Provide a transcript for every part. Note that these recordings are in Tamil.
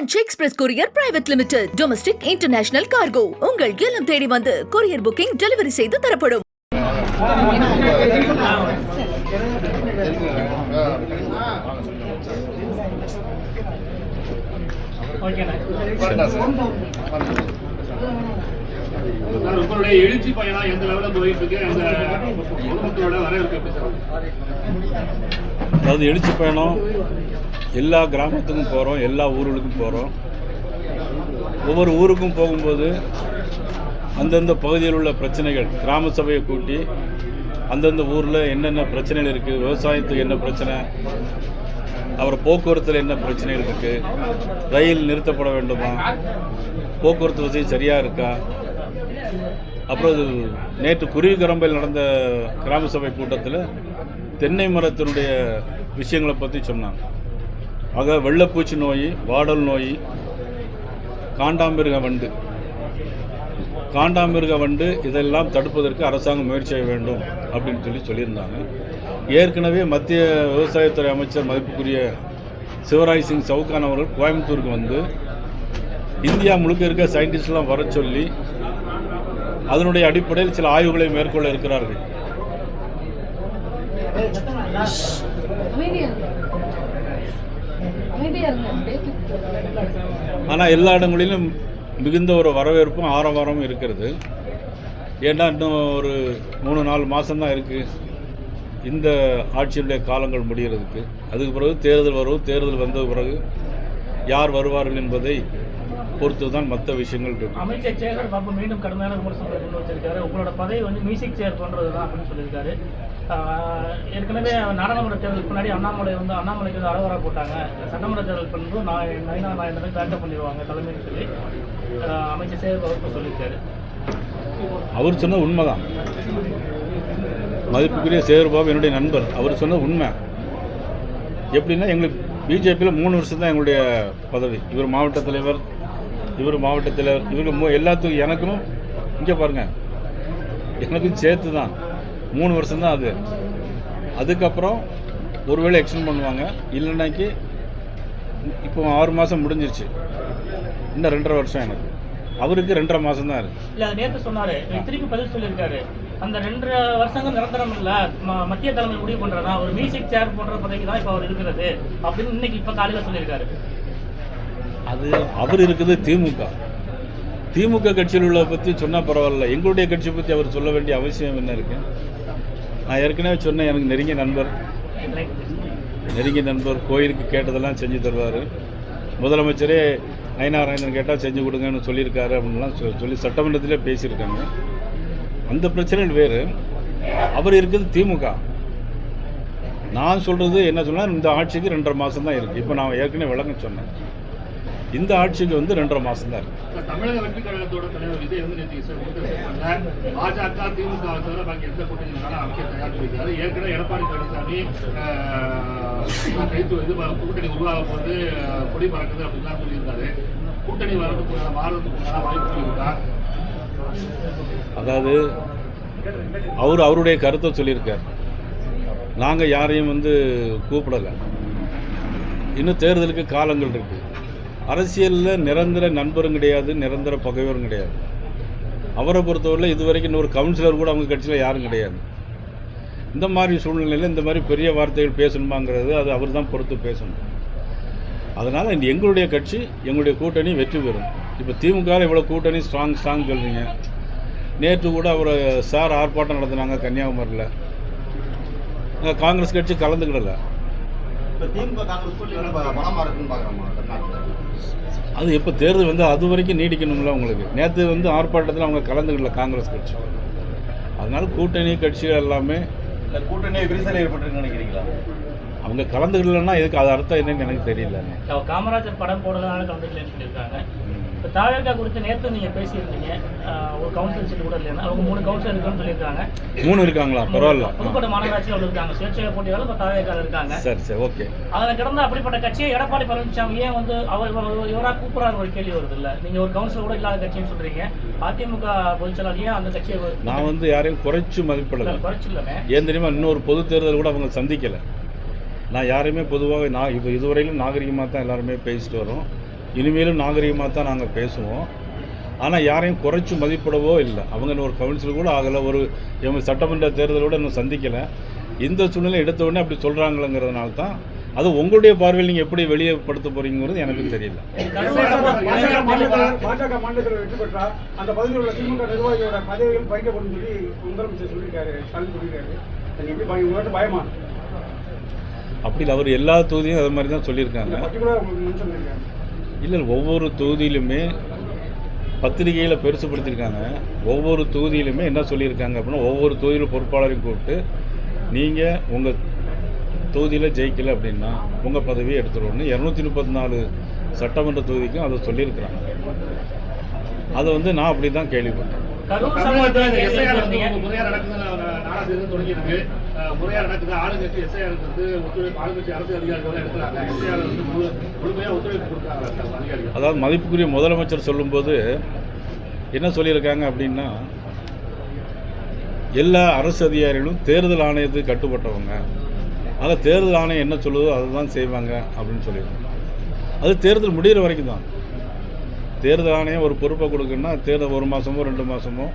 Branch express courier private limited domestic international cargo உங்கள் இல்லம் தேடி வந்து கொரியர் புக்கிங் டெலிவரி செய்து தரப்படும். உங்களுடைய எழுச்சி பயணம் எந்த லெவலில் போயிட்டு இருக்கு? அந்த பொதுமக்களோட வரவேற்பு எப்படி சார் அதாவது எழுச்சி பயணம் எல்லா கிராமத்துக்கும் போகிறோம் எல்லா ஊர்களுக்கும் போகிறோம் ஒவ்வொரு ஊருக்கும் போகும்போது அந்தந்த பகுதியில் உள்ள பிரச்சனைகள் கிராம சபையை கூட்டி அந்தந்த ஊரில் என்னென்ன பிரச்சனைகள் இருக்குது விவசாயத்துக்கு என்ன பிரச்சனை அப்புறம் போக்குவரத்தில் என்ன பிரச்சனைகள் இருக்குது ரயில் நிறுத்தப்பட வேண்டுமா போக்குவரத்து வசதி சரியாக இருக்கா? அப்புறம் இது நேற்று குருவிக்கரம்பையில் நடந்த கிராம சபை கூட்டத்தில் தென்னை மரத்தினுடைய விஷயங்களை பற்றி சொன்னாங்க. ஆக வெள்ளைப்பூச்சி நோய் வாடல் நோய் காண்டாமிருக வண்டு. காண்டாமிருக வண்டு இதெல்லாம் தடுப்பதற்கு அரசாங்கம் முயற்சி செய்ய வேண்டும் அப்படின்னு சொல்லி சொல்லியிருந்தாங்க. ஏற்கனவே மத்திய விவசாயத்துறை அமைச்சர் மதிப்புக்குரிய சிவராஜ் சிங் சவுகான் அவர்கள் கோயம்புத்தூருக்கு வந்து இந்தியா முழுக்க இருக்க சயின்டிஸ்ட்லாம் வர சொல்லி அதனுடைய அடிப்படையில் சில ஆய்வுகளை மேற்கொள்ள இருக்கிறார்கள். ஆனால் எல்லா இடங்களிலும் மிகுந்த ஒரு வரவேற்பும் ஆரவாரமும் இருக்கிறது. ஏன்னா இன்னும் ஒரு மூணு நாலு மாதம்தான் இருக்குது இந்த ஆட்சியுடைய காலங்கள் முடிகிறதுக்கு அதுக்கு பிறகு தேர்தல் வரும். தேர்தல் வந்த பிறகு யார் வருவார்கள் என்பதை பொறுத்து தான் மற்ற விஷயங்கள் இருக்கு அமைச்சர் சேகர் பாபு மீண்டும் கடுமையான விமர்சனங்களை முன் வச்சிருக்காரு. உங்களோட பதவி வந்து மியூசிக் சேர் பண்றது தான் அப்படின்னு சொல்லியிருக்காரு. ஏற்கனவே நாடாளுமன்ற தேர்தலுக்கு முன்னாடி அண்ணாமலை வந்து அண்ணாமலைக்கு வந்து அறவரா போட்டாங்க. சட்டமன்ற தேர்தல் பண்ணும்போது நான் நைனா நாயனை பேக்கப் பண்ணிடுவாங்க தலைமைன்னு சொல்லி. அமைச்சர் சேகர் பாபு சொல்லியிருக்காரு. அவர் சொன்னது உண்மைதான். மதிப்புக்குரிய சேகர்பாபு என்னுடைய நண்பர். அவர் சொன்னது உண்மை. எப்படின்னா எங்களுக்கு பிஜேபியில் மூணு வருஷம் தான் எங்களுடைய பதவி. இவர் மாவட்ட தலைவர் இவர் மாவட்ட தலைவர் இவருக்கு எல்லாத்துக்கும் எனக்கும் இங்கே பாருங்கள் எனக்கும் சேர்த்து தான் மூணு வருஷம் தான் அது. அதுக்கப்புறம் ஒருவேளை எக்ஸ்டெண்ட் பண்ணுவாங்க. இல்லைன்னாக்கி இப்போ ஆறு மாதம் முடிஞ்சிருச்சு. இன்னும் ரெண்டரை வருஷம் எனக்கு. அவருக்கு ரெண்டரை மாதம் தான் இருக்குது இல்ல நேற்று சொன்னாரு. திருப்பி பதில் சொல்லியிருக்காரு. அந்த ரெண்டு வருஷங்கள் நிரந்தரம் இல்ல மத்திய தலைமை முடிவு பண்றதா ஒரு மியூசிக் சேர் போன்ற பதவி தான் இப்ப அவர் இருக்கிறது. அப்படின்னு இன்னைக்கு இப்ப காலையில சொல்லியிருக்காரு. அது அவர் இருக்குது திமுக. திமுக கட்சியில் உள்ள பற்றி சொன்னால் பரவாயில்ல. எங்களுடைய கட்சியை பற்றி அவர் சொல்ல வேண்டிய அவசியம் என்ன இருக்கு? நான் ஏற்கனவே சொன்னேன் எனக்கு நெருங்கிய நண்பர். நெருங்கிய நண்பர் கோயிலுக்கு கேட்டதெல்லாம் செஞ்சு தருவார். முதலமைச்சரே நயனாராயணன் கேட்டால் செஞ்சு கொடுங்கன்னு சொல்லியிருக்காரு அப்படின்லாம் சொல்லி சட்டமன்றத்திலே பேசியிருக்காங்க. அந்த பிரச்சனைகள் வேறு. அவர் இருக்குது திமுக. நான் சொல்கிறது என்ன சொன்னால் இந்த ஆட்சிக்கு ரெண்டரை மாதம் தான் இருக்குது இப்போ நான் ஏற்கனவே விளக்கம் சொன்னேன். இந்த ஆட்சிக்கு வந்து ரெண்டரை மாதம் தான் இருக்குது தமிழக வெற்றி கழகத்தோட தலைவர் விஜய் வந்து நேற்று சார் கொடுத்திருக்காங்க. பாஜக திமுக வை தவிர பாக்கி எந்த கூட்டணி வேணாலும் அமைக்க தயார் இருக்காரு ஏற்கனவே எடப்பாடி பழனிசாமி ஆஹ், கைத்து இது ப- கூட்டணி உருவாக போது ஆஹ், கொடி பறக்குது அப்படின்லாம் சொல்லியிருந்தாரு. கூட்டணி வரதுக்கு மாறதுக்கு வாய்ப்பு இருக்கா அதாவது அவர் அவருடைய கருத்தை சொல்லியிருக்கார். நாங்கள் யாரையும் வந்து கூப்பிடலை. இன்னும் தேர்தலுக்கு காலங்கள் இருக்குது அரசியலில் நிரந்தர நண்பரும் கிடையாது நிரந்தர பகைவரும் கிடையாது அவரை பொறுத்தவரையில் இதுவரைக்கும் இன்னொரு கவுன்சிலர் கூட அவங்க கட்சியில் யாரும் கிடையாது இந்த மாதிரி சூழ்நிலையில் இந்த மாதிரி பெரிய வார்த்தைகள் பேசணுமாங்கிறது அது அவர் தான் பொறுத்து பேசணும் அதனால் எங்களுடைய கட்சி எங்களுடைய கூட்டணி வெற்றி பெறும் இப்போ திமுக இவ்வளோ கூட்டணி ஸ்ட்ராங் ஸ்ட்ராங் சொல்கிறீங்க நேற்று கூட அவர் சார் ஆர்ப்பாட்டம் நடத்தினாங்க கன்னியாகுமரியில் காங்கிரஸ் கட்சி கலந்துக்கிடலை இப்போ திமுக காங்கிரஸ் கூட்டணி இருக்குன்னு அது எப்போ தேர்தல் வந்து அது வரைக்கும் நீடிக்கணும்ல உங்களுக்கு? நேற்று வந்து ஆர்ப்பாட்டத்தில் அவங்க கலந்துக்கிடல காங்கிரஸ் கட்சி. அதனால கூட்டணி கட்சிகள் எல்லாமே இந்த கூட்டணியை விரிசல் ஏற்பட்டு நினைக்கிறீங்களா? அவங்க கலந்துக்கிடலன்னா இதுக்கு அது அர்த்தம் என்னன்னு எனக்கு தெரியல காமராஜர் படம் போடுறதுனால கலந்துக்கலன்னு சொல்லியிருக்காங்க. இப்போ தாவேக்கா குறித்து நேற்று நீங்கள் பேசியிருந்தீங்க. ஒரு கவுன்சிலர் சீட்டு கூட இல்லைன்னா அவங்க மூணு கவுன்சிலர் இருக்குன்னு சொல்லியிருக்காங்க. மூணு இருக்காங்களா? பரவாயில்ல. புதுக்கோட்டை மாநகராட்சியில் அவங்க இருக்காங்க. சுயேட்சையாக போட்டியாலும் இப்போ தாவேக்கால இருக்காங்க. சரி சரி ஓகே. அதில் கிடந்த அப்படிப்பட்ட கட்சியை எடப்பாடி பழனிசாமி ஏன் வந்து அவர் இவர் இவராக கூப்பிட்றாரு ஒரு கேள்வி வருது இல்லை நீங்கள் ஒரு கவுன்சிலர் கூட இல்லாத கட்சின்னு சொல்கிறீங்க அதிமுக பொதுச்செயலாளர் ஏன் அந்த கட்சியை நான் வந்து யாரையும் குறைச்சு மதிப்பிடலை. குறைச்சில்லமே ஏன் தெரியுமா? இன்னொரு பொது தேர்தல் கூட அவங்க சந்திக்கலை. நான் யாரையுமே பொதுவாக நான் இப்போ இதுவரையிலும் நாகரிகமாக தான் எல்லாருமே பேசிட்டு வரோம். இனிமேலும் நாகரிகமாக தான் நாங்கள் பேசுவோம். ஆனால் யாரையும் குறைச்சி மதிப்பிடவோ இல்லை. அவங்க ஒரு கவுன்சில் கூட ஆகலை. ஒரு எங்கள் சட்டமன்ற தேர்தலோட இன்னும் சந்திக்கலை. இந்த சூழ்நிலை எடுத்த உடனே அப்படி சொல்கிறாங்களங்கிறதுனால தான் அது உங்களுடைய பார்வையில் நீங்கள் எப்படி வெளியேப்படுத்த போகிறீங்கிறது எனக்கு தெரியல. அப்படி இல்லை அவர் எல்லா தொகுதியும் அது மாதிரி தான் சொல்லியிருக்காங்க. இல்லை ஒவ்வொரு தொகுதியிலுமே பத்திரிகையில் பெருசுப்படுத்தியிருக்காங்க ஒவ்வொரு தொகுதியிலுமே என்ன சொல்லியிருக்காங்க அப்படின்னா ஒவ்வொரு தொகுதியில் பொறுப்பாளரையும் கூப்பிட்டு நீங்கள் உங்கள் தொகுதியில் ஜெயிக்கல அப்படின்னா உங்கள் பதவியை எடுத்துருவோம்னு இரநூத்தி முப்பத்தி நாலு சட்டமன்ற தொகுதிக்கும் அதை சொல்லியிருக்கிறாங்க. அதை வந்து நான் அப்படி தான் கேள்விப்பட்டேன் முறையாக நடக்குது. ஆளுங்கட்சி எஸ்ஐஆர் வந்து ஒத்துழைப்பு ஆளுங்கட்சி அரசு அதிகாரிகள் எடுக்கிறாங்க. எஸ்ஐஆர் வந்து முழுமையாக ஒத்துழைப்பு கொடுக்குறாங்க அதிகாரிகள். அதாவது மதிப்புக்குரிய முதலமைச்சர் சொல்லும்போது என்ன சொல்லியிருக்காங்க அப்படின்னா எல்லா அரசு அதிகாரிகளும் தேர்தல் ஆணையத்துக்கு கட்டுப்பட்டவங்க. ஆக தேர்தல் ஆணையம் என்ன சொல்லுதோ அதை தான் செய்வாங்க அப்படின்னு சொல்லியிருக்காங்க. அது தேர்தல் முடிகிற வரைக்கும் தான். தேர்தல் ஆணையம் ஒரு பொறுப்பை கொடுக்குன்னா தேர்தல் ஒரு மாதமோ ரெண்டு மாதமோ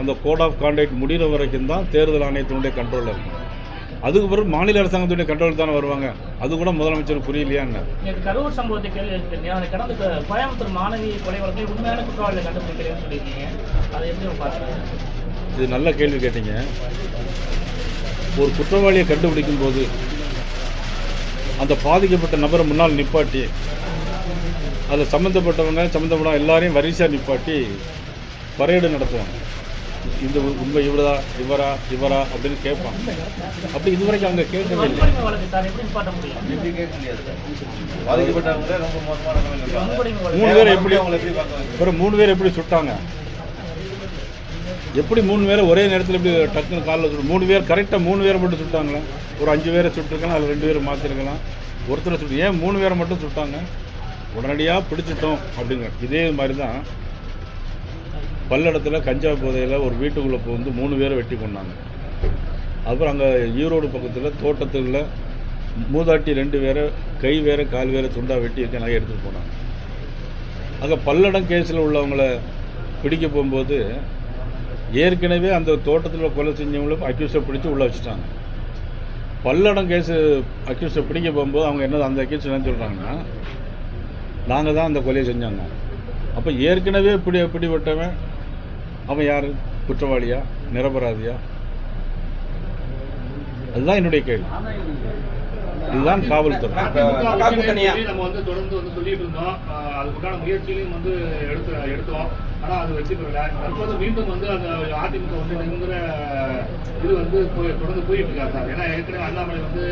அந்த கோட் ஆஃப் கான்டாக்ட் முடிகிற வரைக்கும் தான் தேர்தல் ஆணையத்தினுடைய கண்ட்ரோலில் இருக்கும் அதுக்கு பிறகு மாநில அரசாங்கத்துடைய கண்ட்ரோல் தானே வருவாங்க? அது கூட முதலமைச்சருக்கு புரியலையா என்ன? நேற்று கரூர் சம்பவத்தை கேள்வி கடந்த கோயம்புத்தூர் மாணவி கொலை வழக்கில் உண்மையான குற்றவாளியை கண்டுபிடிக்கிறேன்னு சொல்லியிருக்கீங்க. அதை எப்படி பார்க்குறீங்க இது நல்ல கேள்வி கேட்டீங்க. ஒரு குற்றவாளியை கண்டுபிடிக்கும் போது அந்த பாதிக்கப்பட்ட நபரை முன்னால் நிப்பாட்டி அதில் சம்மந்தப்பட்டவங்க சம்மந்தப்பட எல்லாரையும் வரிசையாக நிப்பாட்டி பரேடு நடத்துவாங்க. இந்த உண்மை இவரா இவரா இவரா அப்படின்னு கேட்பாங்க அப்படி இதுவரைக்கும் அவங்க கேட்கவே இல்லை. மூணு பேர் எப்படி அப்புறம் மூணு பேர் எப்படி சுட்டாங்க? எப்படி மூணு பேரை ஒரே நேரத்தில் எப்படி டக்குன்னு காலில் சுட்டு மூணு பேர் கரெக்டாக மூணு பேரை மட்டும் சுட்டாங்களா? ஒரு அஞ்சு பேரை சுட்டிருக்கலாம் அதில் ரெண்டு பேரை மாற்றிருக்கலாம் ஒருத்தரை சுட்டு ஏன் மூணு பேரை மட்டும் சுட்டாங்க? உடனடியாக பிடிச்சிட்டோம் அப்படிங்க இதே மாதிரி தான் பல்லடத்தில் கஞ்சா போதையில் ஒரு வீட்டுக்குள்ளே புகுந்து மூணு பேரை வெட்டி கொண்டாங்க அப்புறம் அங்கே ஈரோடு பக்கத்தில் தோட்டத்தில் மூதாட்டி ரெண்டு பேரை கை வேற கால் வேற துண்டா வெட்டி இருக்க நகை எடுத்துகிட்டு போனாங்க. அங்கே பல்லடம் கேஸில் உள்ளவங்கள பிடிக்க போகும்போது ஏற்கனவே அந்த தோட்டத்தில் கொலை செஞ்சவங்கள அக்யூஸை பிடிச்சி உள்ளே வச்சுட்டாங்க. பல்லடம் கேஸு அக்யூஸை பிடிக்க போகும்போது அவங்க என்ன அந்த அக்யூஸ் என்ன சொல்கிறாங்கன்னா நாங்கள் தான் அந்த கொலையை செஞ்சாங்க. அப்போ ஏற்கனவே இப்படி பிடிபட்டவன் அவன் யார்? குற்றவாளியா? நிரபராதியா? அதுதான் என்னுடைய கேள்வி. இதுதான் காவல்துறை? நம்ம வந்து தொடர்ந்து வந்து சொல்லிட்டு இருந்தோம். அதுக்குண்டான முயற்சிகளையும் வந்து எடுத்து எடுத்தோம். ஆனா அது வெற்றி பெறல. தற்போது மீண்டும் வந்து அந்த அதிமுக வந்து நிரந்தர இது வந்து போய் தொடர்ந்து போயிட்டு இருக்காரு சார். ஏன்னா ஏற்கனவே அண்ணாமலை வந்து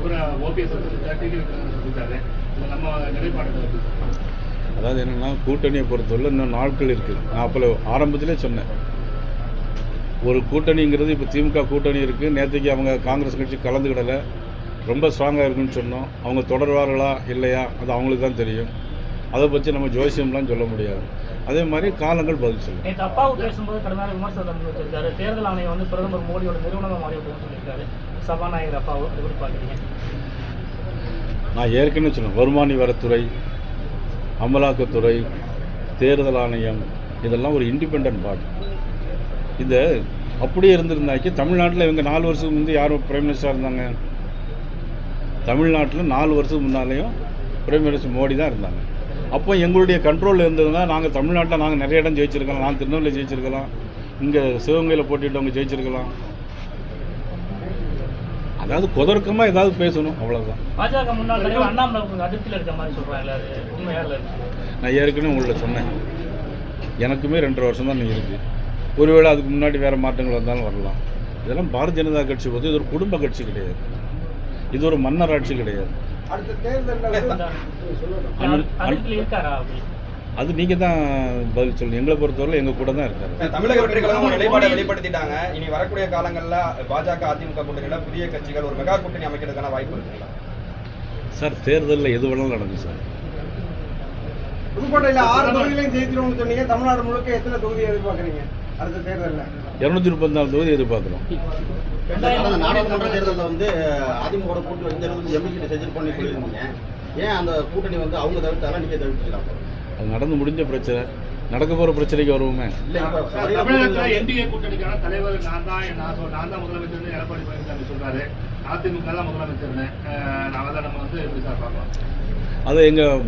இவர ஓபிஎஸ் டிவி சொல்லிட்டாரு நம்ம நிலைப்பாடு. அதாவது என்னென்னா கூட்டணியை பொறுத்தவரை இன்னும் நாட்கள் இருக்குது நான் அப்போ ஆரம்பத்திலே சொன்னேன். ஒரு கூட்டணிங்கிறது இப்போ திமுக கூட்டணி இருக்குது நேற்றுக்கு அவங்க காங்கிரஸ் கட்சி கலந்துக்கிடலை. ரொம்ப ஸ்ட்ராங்காக இருக்குன்னு சொன்னோம். அவங்க தொடர்வார்களா இல்லையா? அது அவங்களுக்கு தான் தெரியும். அதை பற்றி நம்ம ஜோசியம்லாம் சொல்ல முடியாது. அதே மாதிரி காலங்கள் பதில் சொல்லும் நேற்று பேசும்போது கடுமையான விமர்சனத்தை முன் வச்சிருக்காரு தேர்தல் ஆணையம் வந்து பிரதமர் மோடியோட நிறுவனமாக மாறி சொல்லியிருக்காரு. சபாநாயகர் அப்பாவு அது பார்க்குறீங்க? நான் ஏற்கனவே சொன்னேன் வருமானி வரத்துறை அமலாக்கத்துறை தேர்தல் ஆணையம் இதெல்லாம் ஒரு இண்டிபெண்ட் பாடி இந்த அப்படியே இருந்திருந்தாக்கி தமிழ்நாட்டில் இவங்க நாலு வருஷத்துக்கு முந்தைய யாரும் பிரைம் மினிஸ்டராக இருந்தாங்க. தமிழ்நாட்டில் நாலு வருஷத்துக்கு முன்னாலேயும் பிரைம் மினிஸ்டர் மோடி தான் இருந்தாங்க. அப்போ எங்களுடைய கண்ட்ரோலில் இருந்ததுன்னா நாங்கள் தமிழ்நாட்டில் நாங்கள் நிறைய இடம் ஜெயிச்சிருக்கலாம். நான் திருநெல்வேலி ஜெயிச்சிருக்கலாம். இங்கே சிவகங்கையில் போட்டிட்டவங்க ஜெயிச்சிருக்கலாம். அதாவது குதர்க்கமாக ஏதாவது பேசணும் அவ்வளோதான் பாஜக முன்னாள் தலைவர் அண்ணாமலை அதிருப்தியில் இருக்க மாதிரி நான் ஏற்கனவே உங்கள்ட்ட சொன்னேன். எனக்குமே ரெண்டரை வருஷம் தான் இருக்குது ஒருவேளை அதுக்கு முன்னாடி வேறு மாற்றங்கள் வந்தாலும் வரலாம். இதெல்லாம் பாரதிய ஜனதா கட்சி போது இது ஒரு குடும்ப கட்சி கிடையாது. இது ஒரு மன்னர் ஆட்சி கிடையாது. அது நீங்கள் தான் பதில் சொல்லணும். எங்களை பொறுத்தவரை எங்கள் கூட தான் இருக்காரு. தமிழக வெற்றி கழகம் நிலைப்பாடை வெளிப்படுத்திட்டாங்க. இனி வரக்கூடிய காலங்கள்ல பாஜக அதிமுக கூட்டணியில புதிய கட்சிகள் ஒரு மெகா கூட்டணி அமைக்கிறதுக்கான வாய்ப்பு இருக்குங்களா சார் தேர்தலில் எது வேணாலும் நடக்கும் சார். புதுக்கோட்டையில் ஆறு தொகுதிகளையும் ஜெயிச்சிருவோம்னு சொன்னீங்க. தமிழ்நாடு முழுக்க எத்தனை தொகுதி எதிர்பார்க்குறீங்க அடுத்த தேர்தலில்? இரநூத்தி முப்பத்தி நாலு தொகுதி எதிர்பார்க்குறோம். நாடாளுமன்ற தேர்தலில் வந்து அதிமுக கூட்டு வந்து எம்பிக்கிட்ட செஞ்சிருப்போம்னு சொல்லியிருந்தீங்க. ஏன் அந்த கூட்டணி வந்து அவங்க தவிர்த்தாலும் நீங்க தவிர்த்துக்கலாம்? அது நடந்து முடிஞ்ச பிரச்சனை. நடக்க போகிற பிரச்சனைக்கு வருவோமே. தமிழகத்துல என்டிஏ கூட்டணிக்கான தலைவர் நான் தான் நான் தான் முதலமைச்சர்னு எடப்பாடி பழனிசாமி சொல்றாரு. அதிமுக தான் முதலமைச்சர்னு. நாம தான் நம்ம வந்து எப்படி சார் பார்க்கலாம் அதை எங்கள்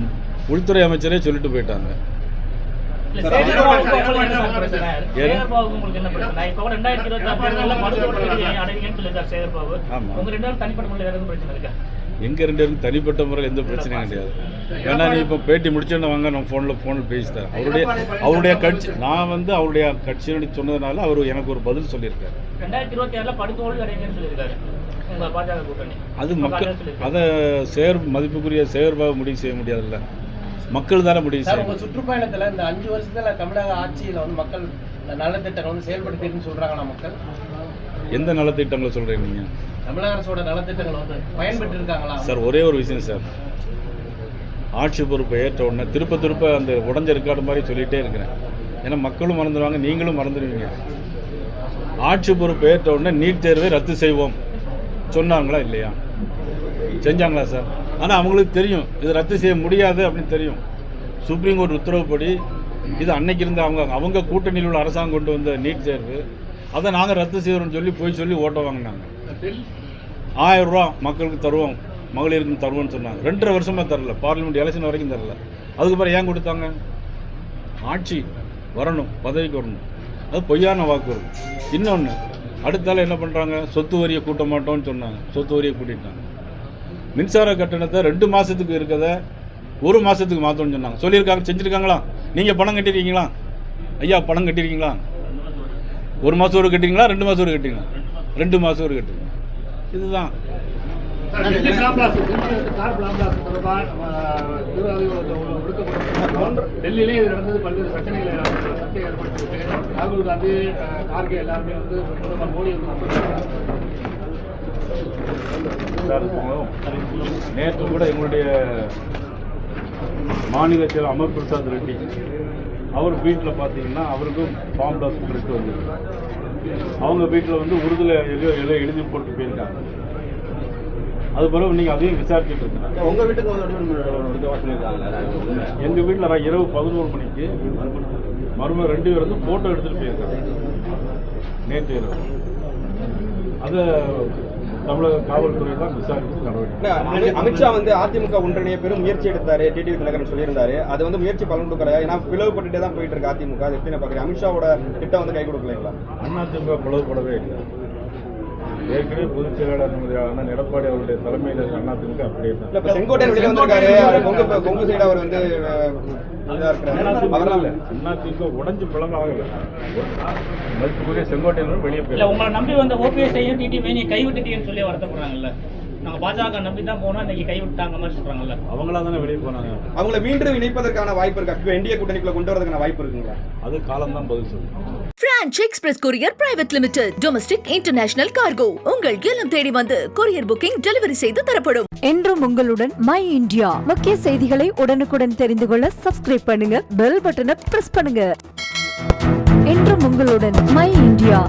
உள்துறை அமைச்சரே சொல்லிட்டு போயிட்டாங்க. தனிப்பட்ட எங்கள் ரெண்டு பேருக்கும் தனிப்பட்ட முறையில் எந்த பிரச்சனையும் கிடையாது. வேணா நீ இப்போ பேட்டி முடிச்சோன்னு வாங்க நான் ஃபோனில் ஃபோனில் பேசித்தரேன் அவருடைய அவருடைய கட்சி நான் வந்து அவருடைய கட்சியினுடைய சொன்னதுனால அவர் எனக்கு ஒரு பதில் சொல்லியிருக்காரு. அது மக்கள். அதை சேர் மதிப்புக்குரிய செயற்பாக முடிவு செய்ய முடியாதுல்ல. மக்கள் தானே முடிவு செய்யணும். சுற்றுப்பயணத்துல இந்த அஞ்சு வருஷத்துல தமிழக ஆட்சியில வந்து மக்கள் நலத்திட்டங்கள் வந்து செயல்படுத்திருக்குன்னு சொல்றாங்களா மக்கள்? எந்த நலத்திட்டங்களை சொல்கிறீங்க நீங்கள் தமிழக அரசோட நலத்திட்டங்கள் வந்து பயன்பெற்று இருக்காங்களா சார் ஒரே ஒரு விஷயம் சார். ஆட்சி பொறுப்பை ஏற்ற உடனே திருப்ப திருப்ப அந்த உடஞ்ச ரெக்கார்டு மாதிரி சொல்லிகிட்டே இருக்கிறேன். ஏன்னா மக்களும் மறந்துடுவாங்க நீங்களும் மறந்துடுவீங்க ஆட்சி பொறுப்பை ஏற்ற உடனே நீட் தேர்வை ரத்து செய்வோம். சொன்னாங்களா இல்லையா? செஞ்சாங்களா சார்? ஆனால் அவங்களுக்கு தெரியும் இது ரத்து செய்ய முடியாது அப்படின்னு தெரியும். சுப்ரீம் கோர்ட் உத்தரவுப்படி இது அன்னைக்கு இருந்த அவங்க அவங்க கூட்டணியில் உள்ள அரசாங்கம் கொண்டு வந்த நீட் தேர்வு அதை நாங்கள் ரத்து செய்கிறோம்னு சொல்லி போய் சொல்லி ஓட்ட வாங்கினாங்க. ஆயிரம் ரூபா மக்களுக்கு தருவோம் மகளிருக்கு தருவோம்னு சொன்னாங்க. ரெண்டரை வருஷமாக தரல. பார்லிமெண்ட் எலெக்ஷன் வரைக்கும் தரல. அதுக்கு பிறகு ஏன் கொடுத்தாங்க? ஆட்சி வரணும் பதவிக்கு வரணும். அது பொய்யான வாக்குறுதி. இன்னொன்று அடுத்தால என்ன பண்ணுறாங்க சொத்து வரியை கூட்ட மாட்டோம்னு சொன்னாங்க. சொத்து வரியை கூட்டிட்டாங்க. மின்சார கட்டணத்தை ரெண்டு மாதத்துக்கு இருக்கிறத ஒரு மாதத்துக்கு மாற்றணும்னு சொன்னாங்க. சொல்லியிருக்காங்க செஞ்சுருக்காங்களா? நீங்கள் பணம் கட்டிருக்கீங்களா? ஐயா பணம் கட்டிருக்கீங்களா? ஒரு மாதம் ஒரு கட்டிங்களா ரெண்டு மாதம் ஒரு கட்டிங்களா ரெண்டு மாதம் ஒரு கட்டுறீங்க இதுதான். டெல்லியிலே இது நடந்தது பல்வேறு பிரச்சனைகளை சர்ச்சை ஏற்படுத்திருக்கு ராகுல் காந்தி அஹ், கார்கே எல்லாருமே வந்து பிரதமர் மோடி வந்து நம்புறாங்க. நேற்று கூட எங்களுடைய மாநில செயலர் அமர் பிரசாத் ரெட்டி அவர் வீட்டில் பார்த்தீங்கன்னா அவருக்கும் ஃபார்ம் டாஸ் இருக்கு வந்து அவங்க வீட்டில் வந்து உருதுல எதையோ எதோ எழுதி போட்டு போயிருக்காங்க. அது பிறகு நீங்கள் அதையும் விசாரிச்சுட்டு இருக்காங்க. உங்க வீட்டுக்கு எங்கள் வீட்டில் நான் இரவு பதினோரு மணிக்கு மருமக ரெண்டு பேர் வந்து ஃபோட்டோ எடுத்துகிட்டு போயிருக்காங்க. நேற்று இரவு. அதை தமிழக காவல்துறை தான் விசாரித்து நடவடிக்கை அமித்ஷா வந்து அதிமுக ஒன்றிணைய பெரும் முயற்சி எடுத்தாரு டிடிவி தினகரன் சொல்லியிருந்தாரு. அது வந்து முயற்சி பலன் கொடுக்கல. ஏன்னா பிளவுபட்டுட்டே தான் போயிட்டு இருக்கு அதிமுக. அது எப்படி பாக்குறேன் அமித்ஷாவோட திட்டம் வந்து கை கொடுக்கலைங்களா? அதிமுக பிளவுபடவே இல்லை. ஏற்கனவே பொதுச் செயலாளர் நம்முடைய அண்ணன் எடப்பாடி அவருடைய தலைமையில் அதிமுக அப்படியே இல்ல தான் இப்ப செங்கோட்டையன் வெளியில வந்திருக்காரு. அவர் கொங்கு கொங்கு சைடு அவர் வந்து அதிமுக உடஞ்சு பிளங்க ஆகல மதிப்புக்குரிய செங்கோட்டையன் வெளியே உங்களை நம்பி வந்த ஓபிஎஸ் ஐயும் டிடிவி நீங்க கைவிட்டுட்டீங்கன்னு சொல்லி வருத்தப்படுறாங்கல்ல. நாங்க பாஜக நம்பி தான் போனோம் இன்னைக்கு கைவிட்டாங்க மாதிரி சொல்றாங்கல்ல. அவங்களா தானே வெளியே போனாங்க. அவங்கள மீண்டும் இணைப்பதற்கான வாய்ப்பு இருக்கா? என்டிஏ கூட்டணிக்குள்ள கொண்டு வரதுக்கான வாய்ப்பு இருக்குங்களா? அது காலம்தான் பதில் சொல்லும் Franch express courier private limited domestic international cargo உங்கள் இல்லம் தேடி வந்து கொரியர் புக்கிங் டெலிவரி செய்து தரப்படும். என்றும் உங்களுடன் மை இந்தியா முக்கிய செய்திகளை உடனுக்குடன் தெரிந்து கொள்ள சப்ஸ்கிரைப் பண்ணுங்க பெல் பட்டனை பிரஸ் பண்ணுங்க. என்றும் உங்களுடன் மை இந்தியா